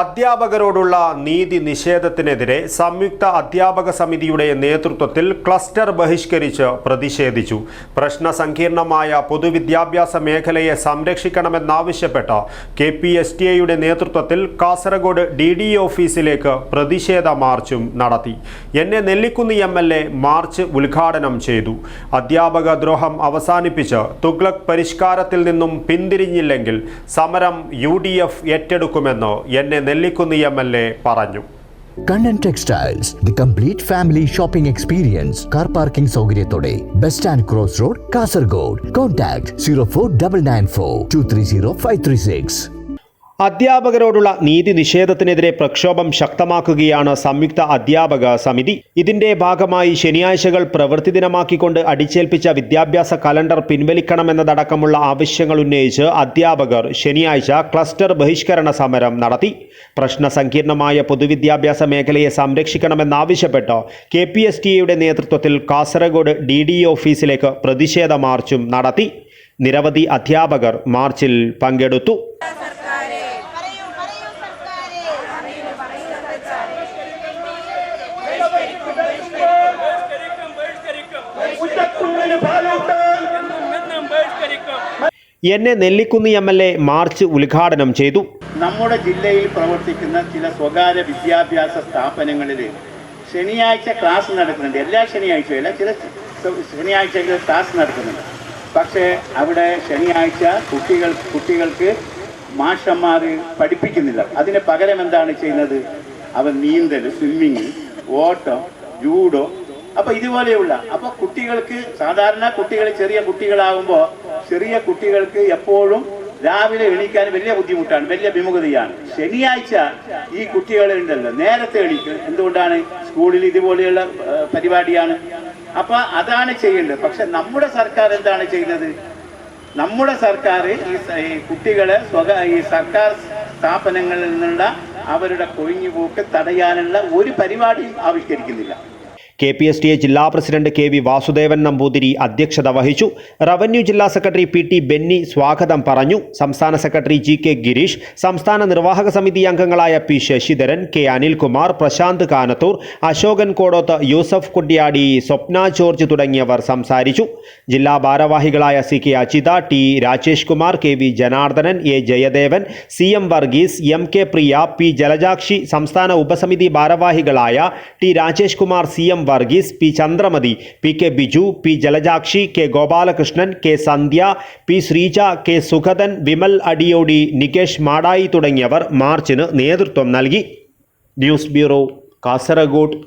അധ്യാപകരോടുള്ള നീതി നിഷേധത്തിനെതിരെ സംയുക്ത അധ്യാപക സമിതിയുടെ നേതൃത്വത്തിൽ ക്ലസ്റ്റർ ബഹിഷ്കരിച്ച് പ്രതിഷേധിച്ചു. പ്രശ്ന സങ്കീർണമായ പൊതുവിദ്യാഭ്യാസ മേഖലയെ സംരക്ഷിക്കണമെന്നാവശ്യപ്പെട്ട് കെ പി എസ് ടി എയുടെ നേതൃത്വത്തിൽ കാസർഗോഡ് ഡി ഡി ഓഫീസിലേക്ക് പ്രതിഷേധ മാർച്ചും നടത്തി. എന്നെ Nellikkunnu M L A march ഉദ്ഘാടനം ചെയ്തു. അധ്യാപക ദ്രോഹം അവസാനിപ്പിച്ച് തുഗ്ലക് പരിഷ്കാരത്തിൽ നിന്നും പിന്തിരിഞ്ഞില്ലെങ്കിൽ സമരം യു ഏറ്റെടുക്കുമെന്ന് എന്നെ നെല്ലിക്കുന്ന് എം എൽ എ പറഞ്ഞു. Kannan textiles the complete family shopping experience car parking സൗകര്യത്തോടെ bus stand cross road Kasaragod contact zero four double nine four two three zero five three six അധ്യാപകരോടുള്ള നീതി നിഷേധത്തിനെതിരെ പ്രക്ഷോഭം ശക്തമാക്കുകയാണ് സംയുക്ത അധ്യാപക സമിതി. ഇതിന്റെ ഭാഗമായി ശനിയാഴ്ചകൾ പ്രവൃത്തി ദിനമാക്കിക്കൊണ്ട് അടിച്ചേൽപ്പിച്ച വിദ്യാഭ്യാസ കലണ്ടർ പിൻവലിക്കണമെന്നതടക്കമുള്ള ആവശ്യങ്ങൾ ഉന്നയിച്ച് അധ്യാപകർ ശനിയാഴ്ച ക്ലസ്റ്റർ ബഹിഷ്കരണ സമരം നടത്തി. പ്രശ്ന സങ്കീർണമായ പൊതുവിദ്യാഭ്യാസ മേഖലയെ സംരക്ഷിക്കണമെന്നാവശ്യപ്പെട്ട് കെ പി എസ് ടിയുടെ നേതൃത്വത്തിൽ കാസർഗോഡ് ഡി ഡി ഓഫീസിലേക്ക് പ്രതിഷേധ മാർച്ചും നടത്തി. നിരവധി അധ്യാപകർ മാർച്ചിൽ പങ്കെടുത്തു. എന്നെ Nellikkunnu M L A march ഉദ്ഘാടനം ചെയ്തു. നമ്മുടെ ജില്ലയിൽ പ്രവർത്തിക്കുന്ന ചില സ്വകാര്യ വിദ്യാഭ്യാസ സ്ഥാപനങ്ങളിൽ ശനിയാഴ്ച ക്ലാസ് നടക്കുന്നുണ്ട്. എല്ലാ ശനിയാഴ്ചയല്ല ചില ശനിയാഴ്ചകളിൽ ക്ലാസ് നടക്കുന്നുണ്ട്. പക്ഷേ അവിടെ ശനിയാഴ്ച കുട്ടികൾ കുട്ടികൾക്ക് മാഷന്മാർ പഠിപ്പിക്കുന്നില്ല. അതിന് പകരം എന്താണ് ചെയ്യുന്നത്? അവർ നീന്തൽ സ്വിമ്മിങ് ഓട്ടം ജൂഡോ അപ്പോൾ ഇതുപോലെയുള്ള അപ്പോൾ കുട്ടികൾക്ക് സാധാരണ കുട്ടികൾ ചെറിയ കുട്ടികളാകുമ്പോൾ ചെറിയ കുട്ടികൾക്ക് എപ്പോഴും രാവിലെ എണീക്കാൻ വലിയ ബുദ്ധിമുട്ടാണ് വലിയ വിമുഖതയാണ്. ശനിയാഴ്ച ഈ കുട്ടികളെ ഉണ്ടല്ലോ നേരത്തെ എണീക്കും. എന്തുകൊണ്ടാണ്? സ്കൂളിൽ ഇതുപോലെയുള്ള പരിപാടിയാണ്. അപ്പൊ അതാണ് ചെയ്യേണ്ടത്. പക്ഷെ നമ്മുടെ സർക്കാർ എന്താണ് ചെയ്യുന്നത്? നമ്മുടെ സർക്കാർ ഈ കുട്ടികളെ സ്വക ഈ സർക്കാർ സ്ഥാപനങ്ങളിൽ നിന്നുള്ള അവരുടെ കൊഴിഞ്ഞുപോക്ക് തടയാനുള്ള ഒരു പരിപാടിയും ആവിഷ്കരിക്കുന്നില്ല. K P S T A ജില്ലാ president K V Vasudevan Namboothiri അധ്യക്ഷത വഹിച്ചു. റവന്യൂ ജില്ലാ സെക്രട്ടറി പി ടി ബെന്നി സ്വാഗതം പറഞ്ഞു. സംസ്ഥാന സെക്രട്ടറി ജി കെ ഗിരീഷ് സംസ്ഥാന നിർവാഹക സമിതി അംഗങ്ങളായ P Sasidharan K Anilkumar Prasanth Kanathur Asokan Kodoth Yusuf Kuttiyadi Swapna George തുടങ്ങിയവർ സംസാരിച്ചു. ജില്ലാ ഭാരവാഹികളായ C K Ajitha T Rajesh Kumar K V Janardhanan A Jayadevan C M Varghese M K Priya P Jalajakshi സംസ്ഥാന ഉപസമിതി ഭാരവാഹികളായ T Rajesh Kumar C M Varghese P Chandramathi P K Biju P Jalajakshi K Gopalakrishnan K Sandhya P Sreeja K Sugathan Vimal Adiyodi Nikesh Madayi തുടങ്ങിയവർ മാർച്ചിന് നേതൃത്വം നൽകി. News bureau Kasaragod.